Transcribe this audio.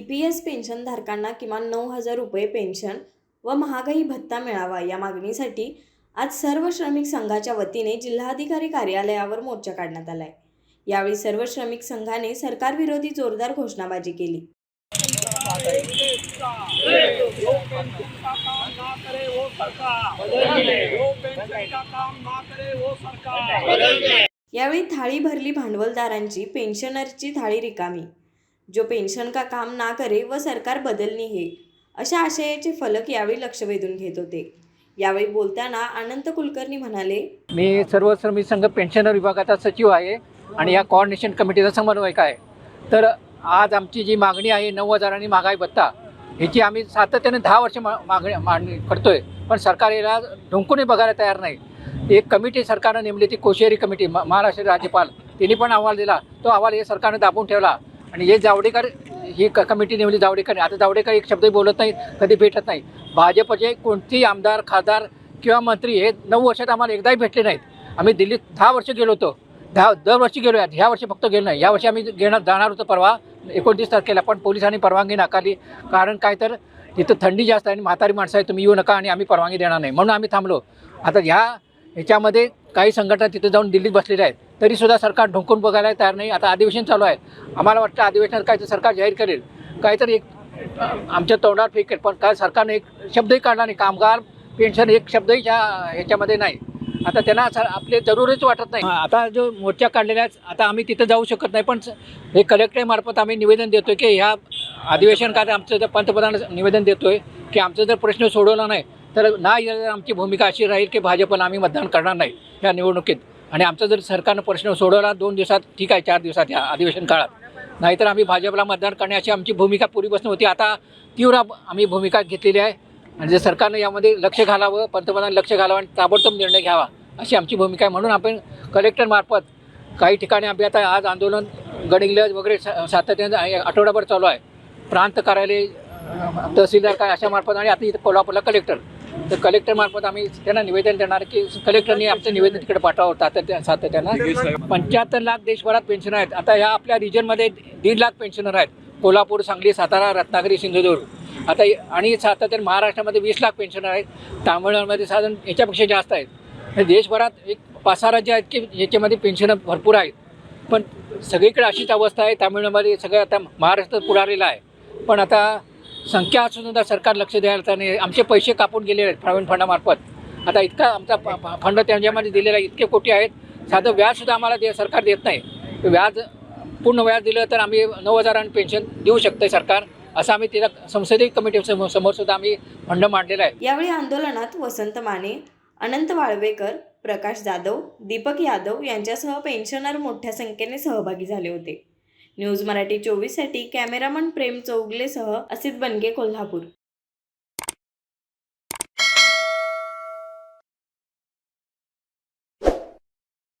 E P S पेन्शनधारकांना किमान नऊ हजार रुपये पेन्शन व महागाई भत्ता मिळावा या मागणीसाठी आज सर्व श्रमिक संघाच्या वतीने जिल्हाधिकारी कार्यालयावर मोर्चा काढण्यात आलाय. यावेळी सर्व श्रमिक संघाने सरकारविरोधी जोरदार घोषणाबाजी केली. यावेळी थाळी भरली भांडवलदारांची पेन्शनरची थाळी रिकामी जो पेन्शन का काम ना करे व सरकार बदलणी हे अशा आशयाचे फलक यावेळी लक्ष वेधून घेत होते. यावेळी बोलताना अनंत कुलकर्णी म्हणाले मी सर्व श्रमिक संघ पेन्शनर विभागाचा सचिव आहे आणि या कॉर्डिनेशन कमिटीचा समन्वयक आहे. तर आज आमची जी मागणी आहे नऊ हजार आणि महागाई भत्ता ह्याची आम्ही सातत्याने दहा वर्ष मा मागणी मागणी करतोय. पण सरकार याला ढुंकूनही बघायला तयार नाही. एक कमिटी सरकारनं नेमली ती कोशियारी कमिटी म- महाराष्ट्र राज्यपाल त्यांनी पण अहवाल दिला. तो अहवाल हे सरकारनं दाबून ठेवला. आणि हे जावडेकर ही क कमिटी नेमली जावडेकर आता जावडेकर एक शब्दही बोलत नाही कधी भेटत नाही. भाजपचे कोणतेही आमदार खासदार किंवा मंत्री हे नऊ वर्षात आम्हाला एकदाही भेटले नाहीत. आम्ही दिल्लीत दहा वर्ष गेलो होतो. दहा दरवर्षी गेलो आहेत ह्या वर्षी फक्त गेलो नाही. या वर्षी आम्ही घेणार जाणार होतो परवा एकोणतीस तारखेला. पण पोलिसांनी परवानगी नाकारली. कारण काय तर तिथं थंडी जास्त आहे आणि म्हातारी माणसं आहे तुम्ही येऊ नका आणि आम्ही परवानगी देणार नाही. म्हणून आम्ही थांबलो. आता ह्या ह्याच्यामध्ये काही संघटना तिथे जाऊन दिल्लीत बसलेल्या आहेत. तरीसुद्धा सरकार ढोकून बघायला तयार नाही. आता अधिवेशन चालू आहे. आम्हाला वाटतं अधिवेशनात काय तर सरकार जाहीर करेल. काहीतरी एक आमच्या तोंडावर फेकेल. पण काय सरकारने एक शब्दही काढला नाही. कामगार पेन्शन एक शब्दही ह्या ह्याच्यामध्ये नाही. आता त्यांना सर आपले जरुरीच वाटत नाही. आता जो मोर्चा काढलेला आहे आता आम्ही तिथं जाऊ शकत नाही. पण हे कलेक्टरमार्फत आम्ही निवेदन देतो की ह्या अधिवेशन काय आमचं जर पंतप्रधान निवेदन देतो आहे की आमचा जर प्रश्न सोडवला नाही तर ना आमची भूमिका अशी राहील की भाजपला आम्ही मतदान करणार नाही या निवडणुकीत. आणि आमचा जर सरकारनं प्रश्न सोडवला दोन दिवसात ठीक आहे चार दिवसात या अधिवेशन काळात. नाहीतर आम्ही भाजपला मतदान करण्याची आमची भूमिका पूर्वीपासून होती. आता तीव्र आम्ही भूमिका घेतलेली आहे. आणि जर सरकारनं यामध्ये लक्ष घालावं पंतप्रधान लक्ष घालावं आणि ताबडतोब निर्णय घ्यावा अशी आमची भूमिका आहे. म्हणून आपण कलेक्टरमार्फत काही ठिकाणी आम्ही आता आज आंदोलन गडिंगलज वगैरे सा- सातत्यानं आठवडाभर चालू आहे. प्रांत कार्यालय तहसीलदार काय अशामार्फत आणि आता इथं कोल्हापूरला कलेक्टर तर कलेक्टरमार्फत आम्ही त्यांना निवेदन देणार की कलेक्टरनी आमचं निवेदन तिकडे पाठवावं सातत्या सातत्यानं पंच्याहत्तर लाख देशभरात पेन्शन आहेत. आता ह्या आपल्या रिजनमध्ये दीड लाख पेन्शनर आहेत. कोल्हापूर सांगली सातारा रत्नागिरी सिंधुदुर्ग. आता आणि सातत्याने महाराष्ट्रामध्ये वीस लाख पेन्शनर आहेत. तामिळनाडूमध्ये साधारण याच्यापेक्षा जास्त आहेत. हे देशभरात एक पाच सहा राज्य आहेत की याच्यामध्ये पेन्शन भरपूर आहेत. पण सगळीकडे अशीच अवस्था आहे. तामिळनाडूमध्ये सगळं आता महाराष्ट्र पुढारलेला आहे. पण आता संख्या असून सुद्धा सरकार लक्ष द्यायला तर नाही. आमचे पैसे कापून गेलेले आहेत प्रवीण फंडामार्फत. आता इतका आमचा फंड त्यांच्यामध्ये दिलेला आहे इतके कोटी आहेत. साधं व्याजसुद्धा आम्हाला दे सरकार देत नाही. व्याज पूर्ण व्याज दिलं तर आम्ही नऊ हजारांनी पेन्शन देऊ शकते सरकार. असं आम्ही तिला संसदीय कमिटी समोर सुद्धा आम्ही फंड मांडलेला आहे. यावेळी आंदोलनात वसंत माने अनंत वाळवेकर प्रकाश जाधव दीपक यादव यांच्यासह पेन्शनर मोठ्या संख्येने सहभागी झाले होते. न्यूज मराठी चोवीससाठी कॅमेरामन प्रेम चौगलेसह असित बनगे कोल्हापूर.